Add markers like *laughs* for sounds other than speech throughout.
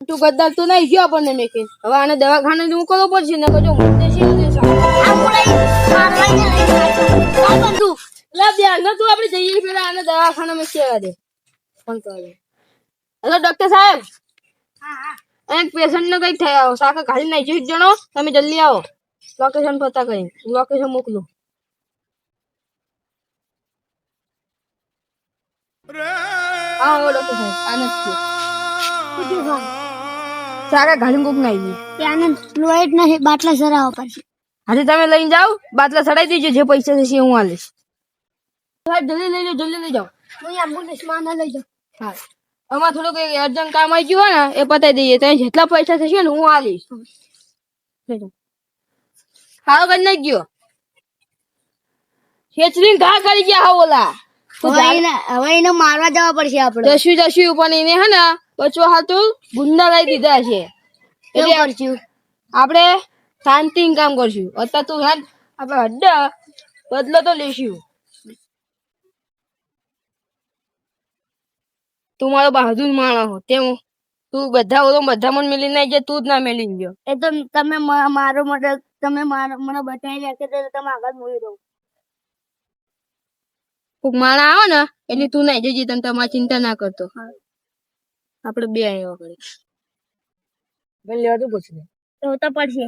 તું ગદ્દાર તો નહીં ગયો આપણને મેકે. હવે આને દવાખાને મોકલવો પડશે ને જો મુદ્દે છે? ને લે બેન ન તું આપણે જઈએ પેલા આને દવાખાનામાં સેવા દે. ફોન કરો. હેલો ડોક્ટર સાહેબ. એક પેશન્ટ ને કઈ થયા. સાકા ખાલી નહીં જોઈ જણો. તમે જલ્દી આવો. લોકેશન પતા કરી. લોકેશન મોકલું. હા ડોક્ટર સાહેબ. આને જ છે *laughs* સાકા ખાલી કોક નાઈ આવી ત્યાં લોહીટ નહીં બાટલા સરાવવા પડશે. આજે તમે લઈને જાઓ બાટલા સડાઈ દેજો જે પૈસા થશે હું આલીશ સાહેબ જલ્દી લઈ જાઓ જલ્દી લઈ જાઓ. હું એમ્બ્યુલન્સમાં ના લઈ જાઉં. હા. અમાર થોડુંક એક અર્જન્ટ કામ આવી ગયું હોય ને એ પતાવી દઈએ. તો જેટલા પૈસા થશે ને હું આલીશ. સારો કરી નાખજો ખેચરીને ઘા કરી ગયા હા ઓલા. હવે એને હવે એને મારવા જવા પડશે આપણે જશું જશું પણ એને હે ને બચવા હાથું ગુંદા લઈ દીધા છે. એટલે કરશું? આપણે શાંતિ કામ કરશું. અત્યારે તું હાલ આપણે હડ્ડા બદલો તો લેશું. તું મારો બહાદુર માણસ હો. તેમ તું બધા ઓલો બધા મને મેલી નાઈ જાય તું જ ના મેલી ગયો. એ તો તમે મારો માટે તમે મારો મને બતાવી રાખે તો તમે આગળ મૂવી રહો. કોક માણા આવે ને એટલે તું નાઈ જજે તને તમારી ચિંતા ના કરતો. આપણે બે આવ્યા કરી બેન લેવા તું પૂછ તો તો પડશે.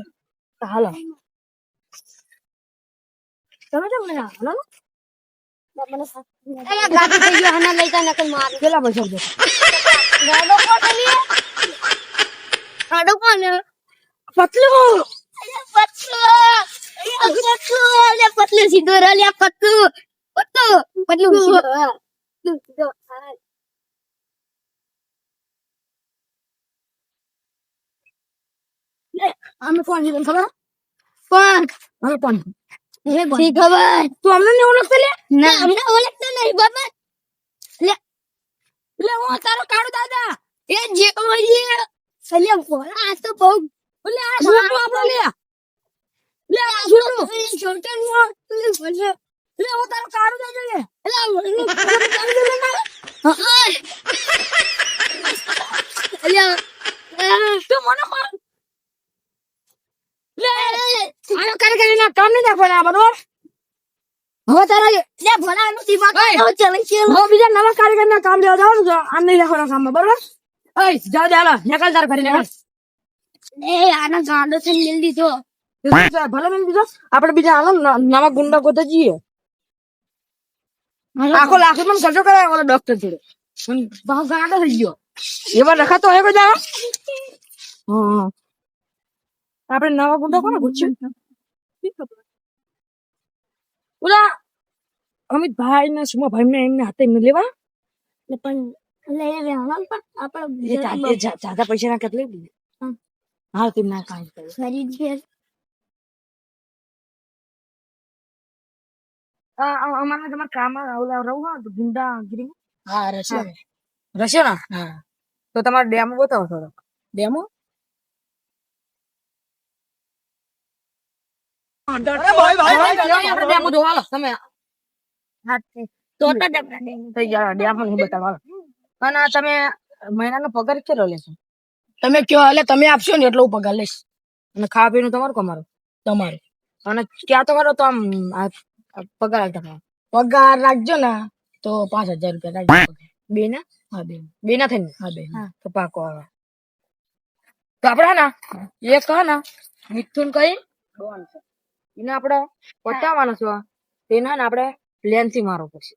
હાલો. તમે તો મને હાલો? અરે ગાડી થઈ ગયો હના લઈ જા નકલ માર. કેટલા પૈસા છે ગાડો કોણ ગાડો કોણ? પતલું! પતલું. પતલું. લે પતલું સીધો રે લે પતલું. પતલું. પતલું સીધો હા. પતલું સીધો હા. અમે કોણ છે ખબર? કોણ અમે કોણ શી ખબર? તું અમને નહીં ઓળખતો લે? ના. અમને ઓળખતો નહીં બાબા લે. લે હું તારો કાળો દાદા. એ જે હોય સલે ભોળા આ તો બહુ લે આ છોટું આપણો લે. લે આ છોટું. છોટા નો લે હું તારો કાળો દાદા લે. એલા મને કાઢી દે હા અલ્યા તું મને કોણ લે! આનો કાર્ય કરીને કામ નહીં રાખવાના બરોબર હવે તારા લે ભોળા નું દિમાગ ચલે છે હવે બીજા નવા કાર્યક્રમના કામ લેવા જવાનું છે. આમ નહીં રાખવાના કામમાં બરોબર? ઓય જા દે નીકળ તાર ઘરે નકલ એ આના ગાંડો છે મિલ દીધો ભલે મેં બીજો. આપણે બીજા હાલો નવા ગુંડા ગોતે જઈએ. આખો લાખ પણ ખર્ચો કરાય ઓલો ડોક્ટર જોડે. બહુ ગાંડો થઈ ગયો. એવા રખાતો હોય કોઈ દાડો? *laughs* હા આપણે નવા ગુંડા કોને પૂછ્યું ઓલા અમિતભાઈ ને સુમાભાઈ ને એમને હાથે એમને લેવા? ને પણ આપણે જાદા પૈસા ના કેટલે. હા. તેમ ના કાંઈ ખરીદ છે. આ આ- અમારા તમારા કામ ઓલા રહું હા તો ગુંડા ગીરી હા રસી રશ્યો હા. તો તમારે ડેમો બતાવો થોડોક. ડેમો આપણે ડેમો જોવા હાલો તમે તો તો ડબડા દે થઈ ગયા ડેમો નહીં બતાવો હાલો. અને આ તમે મહિનાનો પગાર કેટલો લેશો? તમે કયો એટલે તમે આપશો ને એટલો હું પગાર લઈશ. અને ખાવા પીવાનું તમારું કમારું તમારું. અને ક્યાં તમારો તો આમ પગાર આવતા પગાર રાખજો ને. તો પાંચ હજાર રૂપિયા રાખજો બે ના? હા બેન બે ના થઈને? હા બેન તો પાકો આવે. તો આપડે ને એક હે ને મિથુન કઈ? ડોન છે એને આપણે પટાવવાનો છે. તેના આપણે પ્લેનથી મારવો પડશે.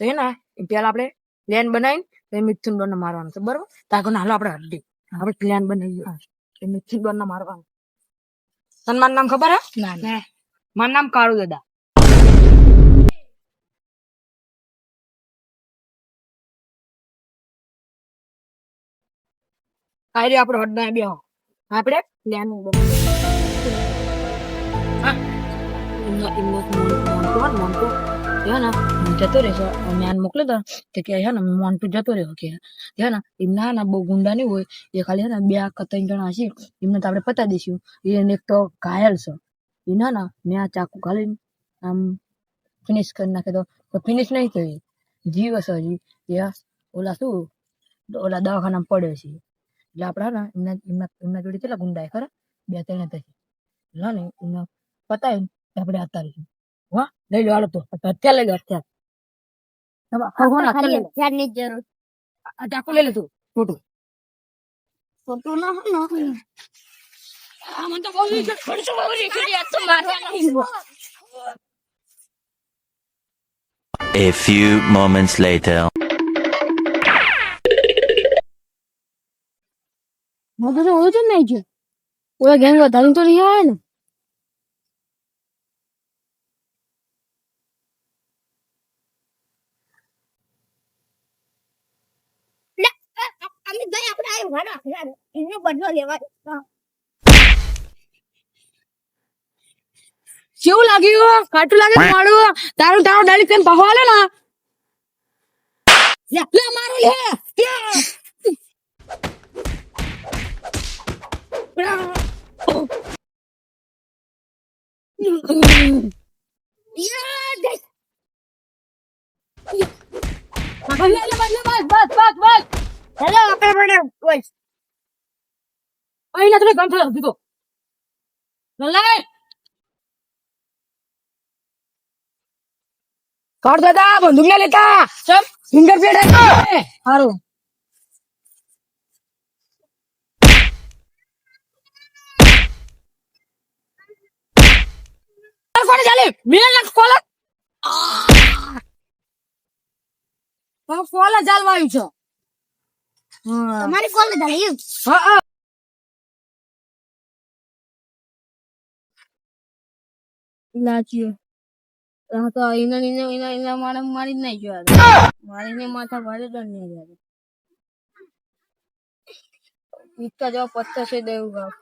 તો એ ને પેલા આપણે પ્લેન બનાવીને મિથુન ને મારવાનો છે. બરોબર? તાકો હાલો આપણે હડ્ડી આપણે પ્લેન બનાવીએ એ મિથુન ને મારવાનું. તને મારું નામ ખબર હે? ના મારું નામ કાળુ દાદા. આ રહ્યો આપણો હડના બે આપણે પ્લાન મોન્ટુ હે ને જતો તો કે જતો રહ્યો કે ખાલી હે બે ત્રણ જણા હશે એમને આપણે પતા દઈશું એને એક તો ઘાયલ છે એના ના મેં આ ચાકુ ખાલી આમ ફિનિશ કરી નાખે તો ફિનિશ નહીં થઈ જીવ હજી એ ઓલા શું ઓલા દવાખાનામાં પડે છે એટલે આપડે ને એમના એમના જોડે કેટલા ગુંડા ખરા? બે ત્રણ થશે એટલે એમને પતાવી આપણે અત્યારે વાહ લઈ લો હાલો તો. અત્યારે લઈ લો અત્યારે. ને જરૂર. આ ચાકુ લઈ લે તું ખોટું ખોટું ના આ મને તો બહુ વીક છે. મને તો બહુ વીક આ તો મારવા નહીં. A few moments later. મોટો તો ઓછો જ નહીં ગયો. ઓલા ગેંગ વધારી તો નહીં આવે ને અમે આવ્યો વાડો એનો બદલો લેવા કેવું લાગ્યું? કાટું લાગે મારું? તારું તારું ડાળી પેન પાહો ના? લે. મારું લે. લે. હેલો આપણે બને બોલ. અહીં તને કામ થયો દીધો લલાઈ કાઢ દાદા બંદૂક ના લેતા. ચમ. ફિંગર પ્રિન્ટ હારું. કોને ચાલે મેલ ના કોલા. આ કોલા ચાલવા આવ્યું છે. તમારી કોલ ધરી હા હા. લાચ્યો આ તો એના એના એના એના મારે મારી જ નહીં જોયા. મારીને માથા ભારે જ નહીં જાય. ઈચ્છા જવા પત્તા છે દેવું ગાવ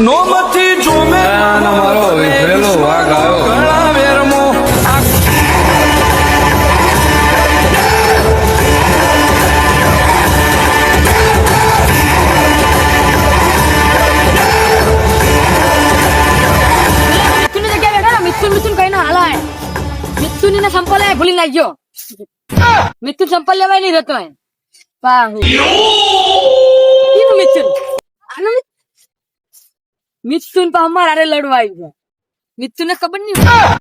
નોમથી જોમે મારો વેલો વાગ આવ્યો. મિથુનની સંપલ ભૂલી નાખ્યો મિથુન સંપલ લેવાય નહીં રહેતો મિથુન આનો મિથુન પા અમાર હારે લડવા આવી ગયા મિથુન ને ખબર નહીં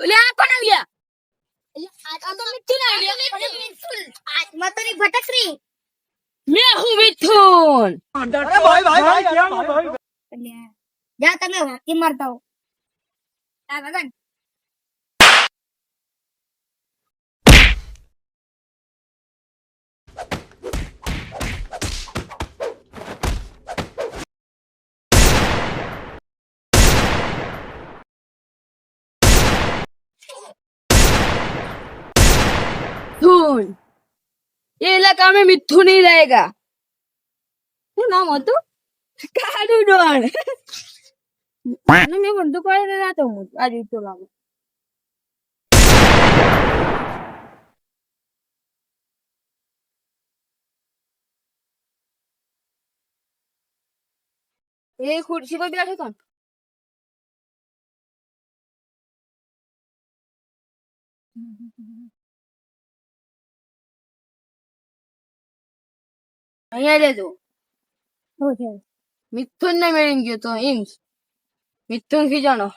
ઓલે આ કોણ આવ્યા? મતની ભટકરી. મેં હું મિથુન? જા તમે વાકી મારતા હો. આ ગગન मिथुन ये इलाका में मिथुन ही रहेगा શું નામ હતું કાળુ ડોન અને મેં બંદૂક વાળી ના તો હું આ જીતો લાગુ એ ખુરશી પર બેઠો તો અહીંયા લેજો મિથુન ને મેળવી ગયો તો એમ મિથુન ખીજાણો